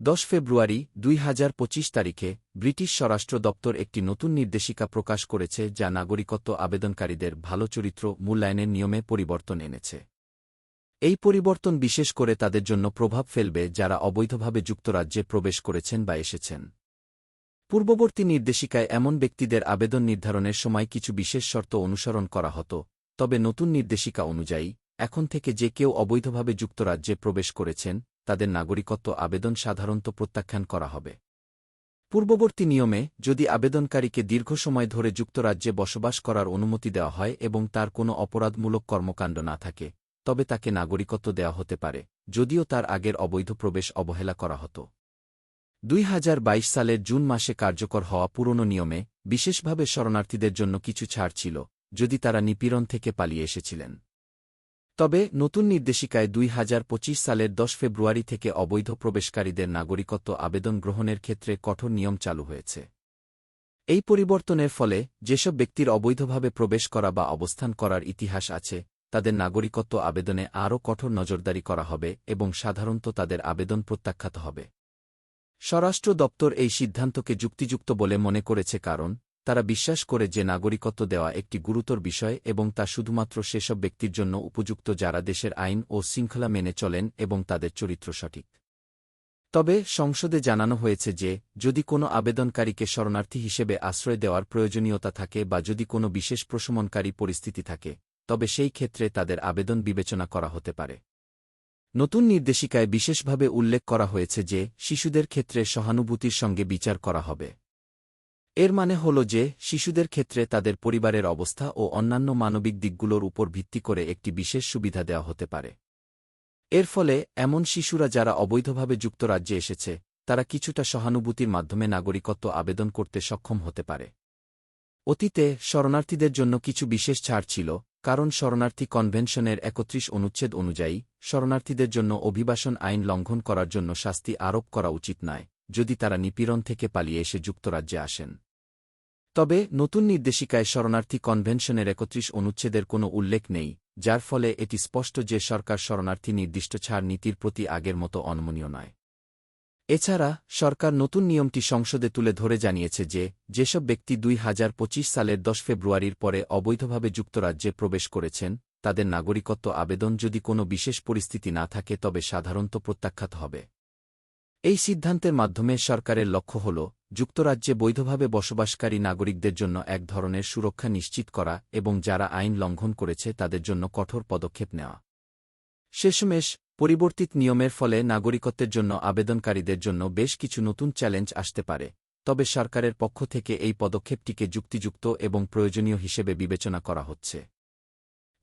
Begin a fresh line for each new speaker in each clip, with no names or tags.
দশ ফেব্রুয়ারি দুই হাজার পঁচিশ তারিখে ব্রিটিশ স্বরাষ্ট্র দপ্তর একটি নতুন নির্দেশিকা প্রকাশ করেছে যা নাগরিকত্ব আবেদনকারীদের ভালো চরিত্র মূল্যায়নের নিয়মে পরিবর্তন এনেছে। এই পরিবর্তন বিশেষ করে তাদের জন্য প্রভাব ফেলবে যারা অবৈধভাবে যুক্তরাজ্যে প্রবেশ করেছেন বা এসেছেন। পূর্ববর্তী নির্দেশিকায় এমন ব্যক্তিদের আবেদন নির্ধারণের সময় কিছু বিশেষ শর্ত অনুসরণ করা হতো, তবে নতুন নির্দেশিকা অনুযায়ী, এখন থেকে যে কেউ অবৈধভাবে যুক্তরাজ্যে প্রবেশ করেছেন তাদের নাগরিকত্ব আবেদন সাধারণত প্রত্যাখ্যান করা হবে। পূর্ববর্তী নিয়মে, যদি আবেদনকারীকে দীর্ঘ সময় ধরে যুক্তরাজ্যে বসবাস করার অনুমতি দেওয়া হয় এবং তার কোনো অপরাধমূলক কর্মকাণ্ড না থাকে, তবে তাকে নাগরিকত্ব দেওয়া হতে পারে, যদিও তার আগের অবৈধ প্রবেশ অবহেলা করা হতো। দুই হাজার বাইশ সালের জুন মাসে কার্যকর হওয়া পুরনো নিয়মে, বিশেষভাবে শরণার্থীদের জন্য কিছু ছাড় ছিল, যদি তারা নিপীড়ন থেকে পালিয়ে এসেছিলেন। তবে নতুন নির্দেশিকায় দুই হাজার পঁচিশ সালের দশ ফেব্রুয়ারি থেকে অবৈধ প্রবেশকারীদের নাগরিকত্ব আবেদন গ্রহণের ক্ষেত্রে কঠোর নিয়ম চালু হয়েছে। এই পরিবর্তনের ফলে যেসব ব্যক্তির অবৈধভাবে প্রবেশ করা বা অবস্থান করার ইতিহাস আছে, তাদের নাগরিকত্ব আবেদনে আরও কঠোর নজরদারি করা হবে এবং সাধারণত তাদের আবেদন প্রত্যাখ্যাত হবে। স্বরাষ্ট্র দপ্তর এই সিদ্ধান্তকে যুক্তিযুক্ত বলে মনে করেছে কারণ তারা বিশ্বাস করে যে নাগরিকত্ব দেওয়া একটি গুরুতর বিষয় এবং তা শুধুমাত্র সেসব ব্যক্তির জন্য উপযুক্ত যারা দেশের আইন ও শৃঙ্খলা মেনে চলেন এবং তাদের চরিত্র সঠিক। তবে সংসদে জানানো হয়েছে যে, যদি কোনো আবেদনকারীকে শরণার্থী হিসেবে আশ্রয় দেওয়ার প্রয়োজনীয়তা থাকে বা যদি কোনো বিশেষ প্রশমনকারী পরিস্থিতি থাকে, তবে সেই ক্ষেত্রে তাদের আবেদন বিবেচনা করা হতে পারে। নতুন নির্দেশিকায় বিশেষভাবে উল্লেখ করা হয়েছে যে, শিশুদের ক্ষেত্রে সহানুভূতির সঙ্গে বিচার করা হবে। এর মানে হল যে, শিশুদের ক্ষেত্রে তাদের পরিবারের অবস্থা ও অন্যান্য মানবিক দিকগুলোর উপর ভিত্তি করে একটি বিশেষ সুবিধা দেওয়া হতে পারে। এর ফলে, এমন শিশুরা যারা অবৈধভাবে যুক্তরাজ্যে এসেছে, তারা কিছুটা সহানুভূতির মাধ্যমে নাগরিকত্ব আবেদন করতে সক্ষম হতে পারে। অতীতে, শরণার্থীদের জন্য কিছু বিশেষ ছাড় ছিল, কারণ শরণার্থী কনভেনশনের একত্রিশ অনুচ্ছেদ অনুযায়ী, শরণার্থীদের জন্য অভিবাসন আইন লঙ্ঘন করার জন্য শাস্তি আরোপ করা উচিত নয়, যদি তারা নিপীড়ন থেকে পালিয়ে এসে যুক্তরাজ্যে আসেন। তবে নতুন নির্দেশিকায় শরণার্থী কনভেনশনের একত্রিশ অনুচ্ছেদের কোনো উল্লেখ নেই, যার ফলে এটি স্পষ্ট যে সরকার শরণার্থী নির্দিষ্ট ছাড় নীতির প্রতি আগের মতো অনমনীয় নয়। এছাড়া, সরকার নতুন নিয়মটি সংসদে তুলে ধরে জানিয়েছে যে, যেসব ব্যক্তি দুই হাজার পঁচিশ সালের দশ ফেব্রুয়ারির পরে অবৈধভাবে যুক্তরাজ্যে প্রবেশ করেছেন, তাদের নাগরিকত্ব আবেদন যদি কোনো বিশেষ পরিস্থিতি না থাকে তবে সাধারণত প্রত্যাখ্যাত হবে। এই সিদ্ধান্তের মাধ্যমে সরকারের লক্ষ্য হল যুক্তরাজ্যে বৈধভাবে বসবাসকারী নাগরিকদের জন্য এক ধরনের সুরক্ষা নিশ্চিত করা এবং যারা আইন লঙ্ঘন করেছে তাদের জন্য কঠোর পদক্ষেপ নেওয়া। শেষমেশ, পরিবর্তিত নিয়মের ফলে নাগরিকত্বের জন্য আবেদনকারীদের জন্য বেশ কিছু নতুন চ্যালেঞ্জ আসতে পারে, তবে সরকারের পক্ষ থেকে এই পদক্ষেপটিকে যুক্তিযুক্ত এবং প্রয়োজনীয় হিসেবে বিবেচনা করা হচ্ছে।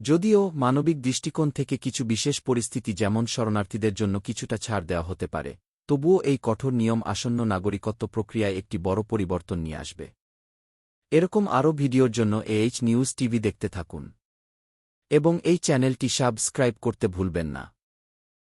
যদিও মানবিক দৃষ্টিকোণ থেকে কিছু বিশেষ পরিস্থিতি যেমন শরণার্থীদের জন্য কিছুটা ছাড় দেওয়া হতে পারে তবুও এই কঠোর নিয়ম আসন্ন নাগরিকত্ব প্রক্রিয়ায় একটি বড় পরিবর্তন নিয়ে আসবে। এরকম আরও ভিডিওর জন্য এইচ নিউজ টিভি দেখতে থাকুন। এবং এই চ্যানেলটি সাবস্ক্রাইব করতে ভুলবেন না।